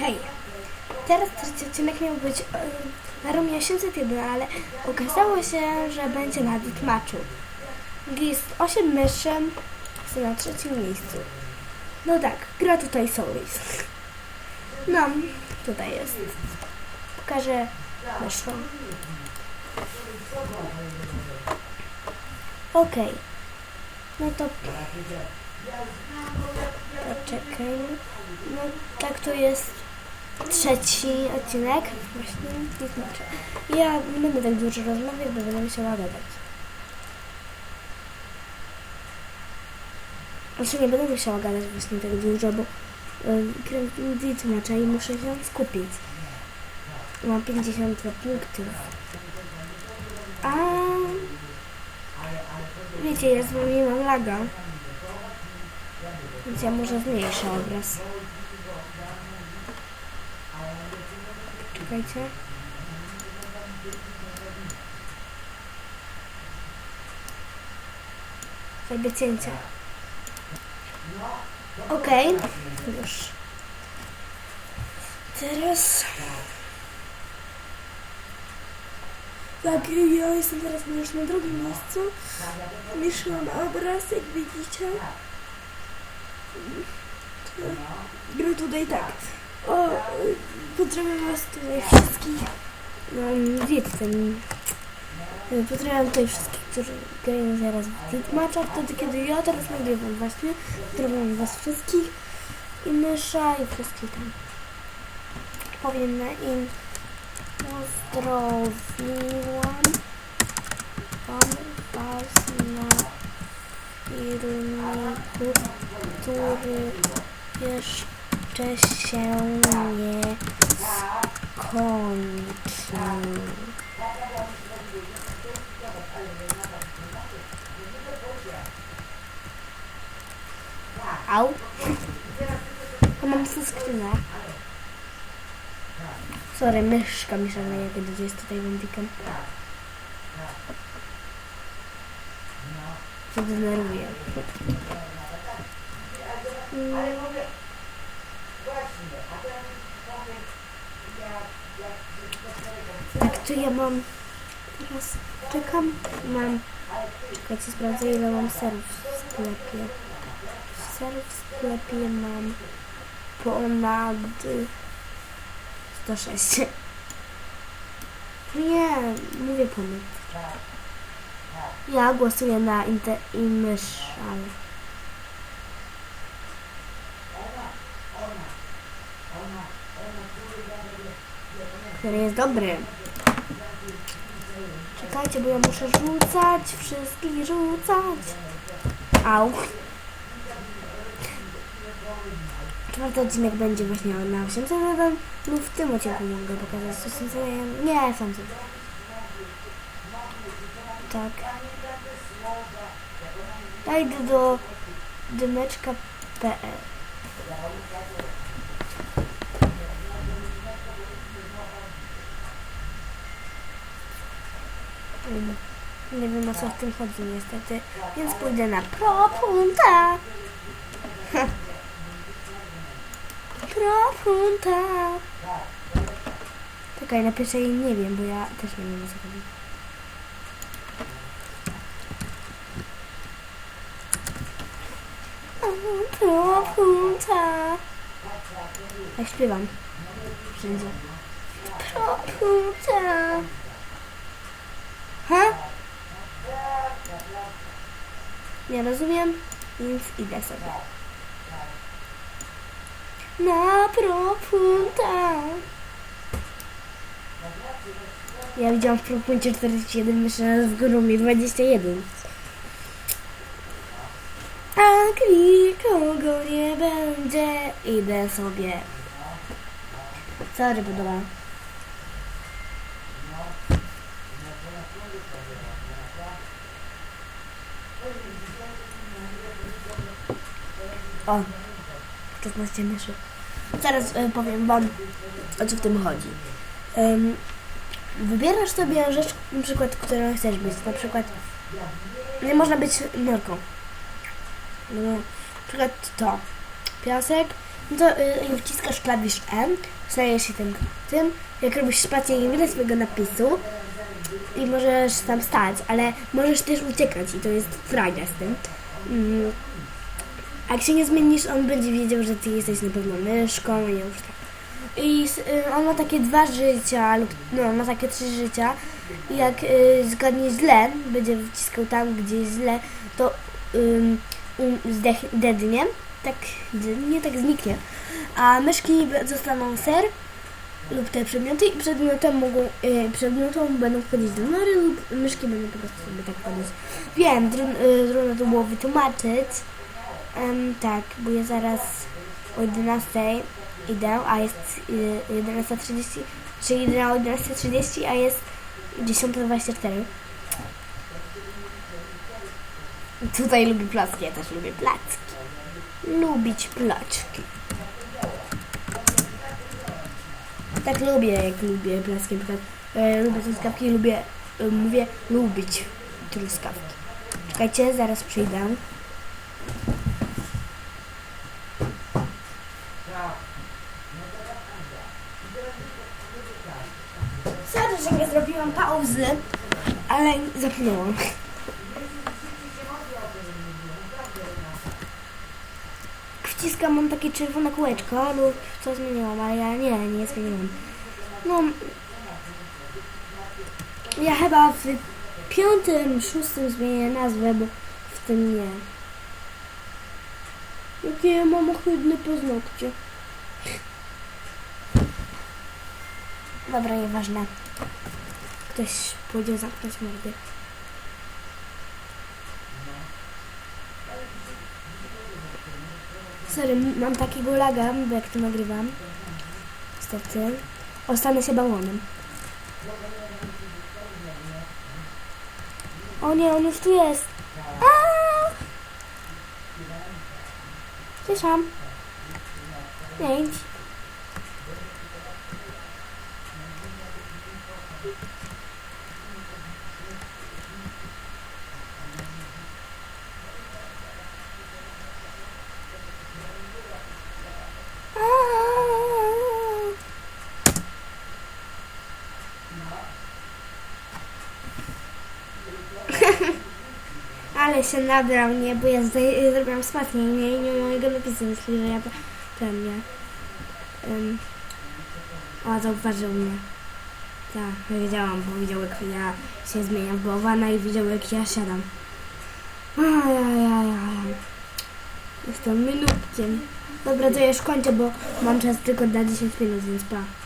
Hej, teraz trzeci odcinek miał być e, na Romie 801, ale okazało się, że będzie na Ditmaczu. Jest 8 myszy, jest na trzecim miejscu. No tak, gra tutaj Souris. No, tutaj jest. Pokażę myszką. Okej. No to Poczekaj. No tak to jest trzeci odcinek. Właśnie nie znaczy. Ja nie będę tak dużo rozmawiać, bo będę musiała gadać. Znaczy nie będę musiała gadać właśnie tak dużo, bo w Ditmacza i muszę się skupić. Mam 52 punktów. A wiecie, ja z wami mam laga. Więc ja może zmniejszę obraz. Czekajcie. Zrobię cięcie. Okej. Już. Teraz... Tak, ja jestem teraz już na drugim miejscu. Mieszłam obraz, jak widzicie. Gra tutaj tak. O, y, pozdrawiam was tutaj wszystkich. No, wiecie, ten... y, Pozdrawiam tutaj wszystkich, którzy grają zaraz w Ditmatcha, wtedy kiedy ja teraz nagrywam właśnie. Pozdrawiam was wszystkich. I mysza i wszystkich tam. Powiem na im pozdrowiłam wam was na filmiku, który jeszcze się nie skończył. Au. To mam skrzynę. Sorry, myszka mi szaleje, kiedy jest tutaj wędikiem. się denerwuję. Mm. Tak, to ja mam teraz czekam, mam czekajcie, sprawdzę ile mam serów w sklepie. Serów w sklepie mam ponad 106. Nie, mówię ponad. Ja głosuję na Inter i mysz, ale... Który jest dobry. Czekajcie, bo ja muszę rzucać, wszystkich rzucać. Au. Czwarty odcinek będzie właśnie na 801 lub w tym odcinku mogę pokazać 801. Nie, sam sobie. Tak. Ja idę do dymeczka.pl Mm, Nie wiem o co w tym chodzi niestety, więc pójdę na propunta. Propunta. Czekaj, na pierwszej nie wiem, bo ja też nie wiem o co chodzi. Propunta. Ja śpiewam. Wszędzie. Propunta. Ha? Nie rozumiem, więc idę sobie. Na propunta. Ja widziałam w propuncie 41, myślę, że z górą mi 21. A nikogo nie będzie, idę sobie. Sorry, podoba. O, 16 myszy. Zaraz e, powiem wam, o co w tym chodzi. Em, wybierasz sobie rzecz, na przykład, którą chcesz być. Na przykład, nie można być norką. No, na przykład to. Piasek, no to y, wciskasz klawisz M, stajesz się tym, tym, jak robisz spację nie widać swojego napisu i możesz tam stać, ale możesz też uciekać i to jest frajda z tym. Mm. A jak się nie zmienisz, on będzie wiedział, że ty jesteś na pewno myszką i już tak. I y, on ma takie dwa życia, lub no, ma takie trzy życia. I jak y, zgadnie źle, będzie wciskał tam, gdzie jest źle, to ym, um, tak, nie tak zniknie. A myszki zostaną ser lub te przedmioty i przedmiotem mogą, y, przedmiotom będą wchodzić do nory lub myszki będą po prostu sobie tak wchodzić. Wiem, trudno, y, trudno to było wytłumaczyć. Em, tak, bo ja zaraz o 11 idę, a jest y, 11.30, czyli idę o 11.30, a jest 10.24. Tutaj lubię placki, ja też lubię placki. Lubić placzki. Tak lubię, jak lubię przykład e, lubię truskawki, lubię, e, mówię lubić truskawki. Czekajcie, zaraz przyjdę. Sorry, że nie zrobiłam pauzy, ale zapomniałam. Wciskam, mam takie czerwone kółeczko lub co zmieniłam, ale ja nie, nie zmieniłam. No, ja chyba w piątym, szóstym zmienię nazwę, bo w tym nie. Jakie ja mam ohydne paznokcie. Dobra, nieważne. Ktoś powiedział zamknąć mordy. Sorry, mam takiego laga, bo jak to nagrywam. Niestety. Ostanę się bałonem. O nie, on już tu jest. Aaaa! Słyszałam. Nie. Ale się nabrał, nie, bo ja zrobiłam spację, nie, nie ma mojego napisu, myślę, że ja ten, nie. Um, o, zauważył mnie. Tak, wiedziałam, bo widział jak ja się zmieniam bałwana i widział jak ja siadam. Ajajajaj. Jestem minutkiem. Dobra, to ja już kończę, bo mam czas tylko na 10 minut, więc pa.